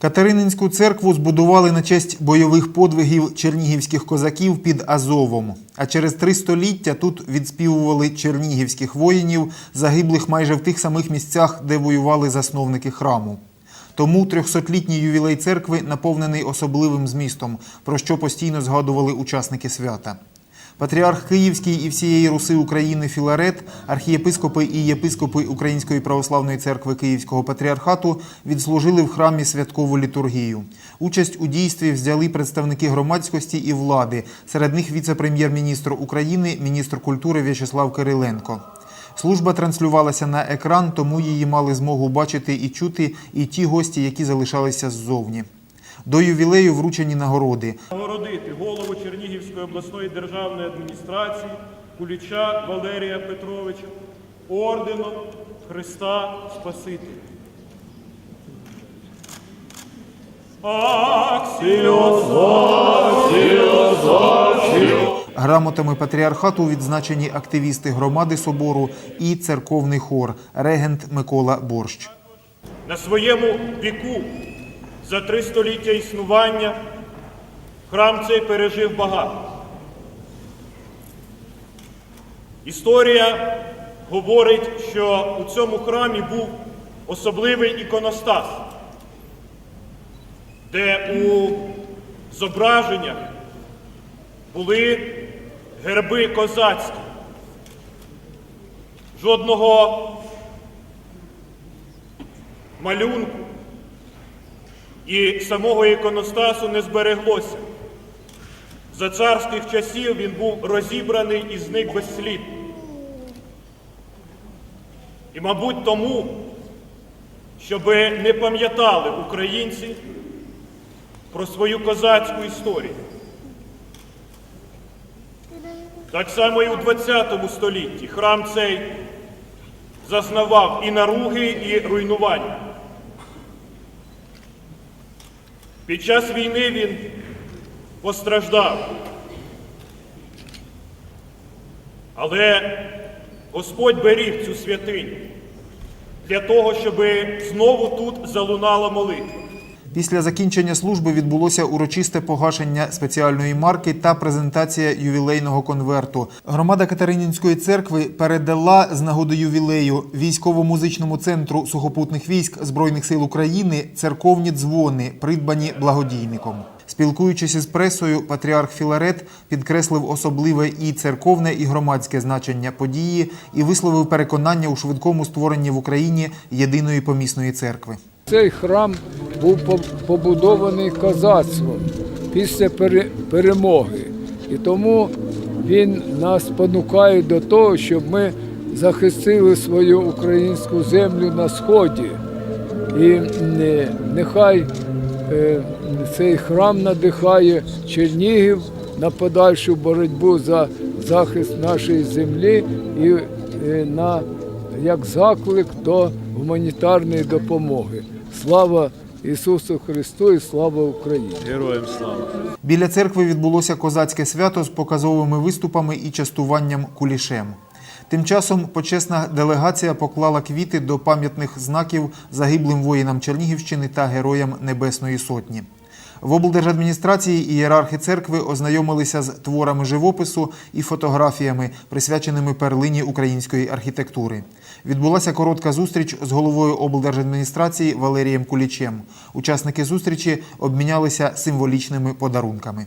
Катерининську церкву збудували на честь бойових подвигів чернігівських козаків під Азовом. А через три століття тут відспівували чернігівських воїнів, загиблих майже в тих самих місцях, де воювали засновники храму. Тому трьохсотлітній ювілей церкви наповнений особливим змістом, про що постійно згадували учасники свята. Патріарх Київський і всієї Руси України Філарет, архієпископи і єпископи Української православної церкви Київського патріархату відслужили в храмі святкову літургію. Участь у дійстві взяли представники громадськості і влади. Серед них віце-прем'єр-міністр України, міністр культури В'ячеслав Кириленко. Служба транслювалася на екран, тому її мали змогу бачити і чути і ті гості, які залишалися ззовні. До ювілею вручені нагороди. Нагородити голову Чернігівської обласної державної адміністрації Куліча Валерія Петровича орденом Христа Спасителя. Грамотами патріархату відзначені активісти громади собору і церковний хор регент Микола Борщ. На своєму віку за три століття існування храм цей пережив багато. Історія говорить, що у цьому храмі був особливий іконостас, де у зображеннях були герби козацькі. Жодного малюнку і самого іконостасу не збереглося. За царських часів він був розібраний і зник без слід. І, мабуть, тому, щоб не пам'ятали українці про свою козацьку історію. Так само і у ХХ столітті храм цей зазнавав і наруги, і руйнування. Під час війни він постраждав. Але Господь беріг цю святиню для того, щоб знову тут залунала молитва. Після закінчення служби відбулося урочисте погашення спеціальної марки та презентація ювілейного конверту. Громада Катеринінської церкви передала з нагоди ювілею військово-музичному центру сухопутних військ Збройних сил України церковні дзвони, придбані благодійником. Спілкуючись із пресою, патріарх Філарет підкреслив особливе і церковне, і громадське значення події і висловив переконання у швидкому створенні в Україні єдиної помісної церкви. Цей храм був побудований козацтвом після перемоги. І тому він нас спонукає до того, щоб ми захистили свою українську землю на сході. І нехай е, цей храм надихає Чернігів на подальшу боротьбу за захист нашої землі і е, на як заклик до гуманітарної допомоги. Слава Ісусу Христу і слава Україні! Героям слава! Біля церкви відбулося козацьке свято з показовими виступами і частуванням кулішем. Тим часом почесна делегація поклала квіти до пам'ятних знаків загиблим воїнам Чернігівщини та героям Небесної Сотні. В облдержадміністрації ієрархи церкви ознайомилися з творами живопису і фотографіями, присвяченими перлині української архітектури. Відбулася коротка зустріч з головою облдержадміністрації Валерієм Кулічем. Учасники зустрічі обмінялися символічними подарунками.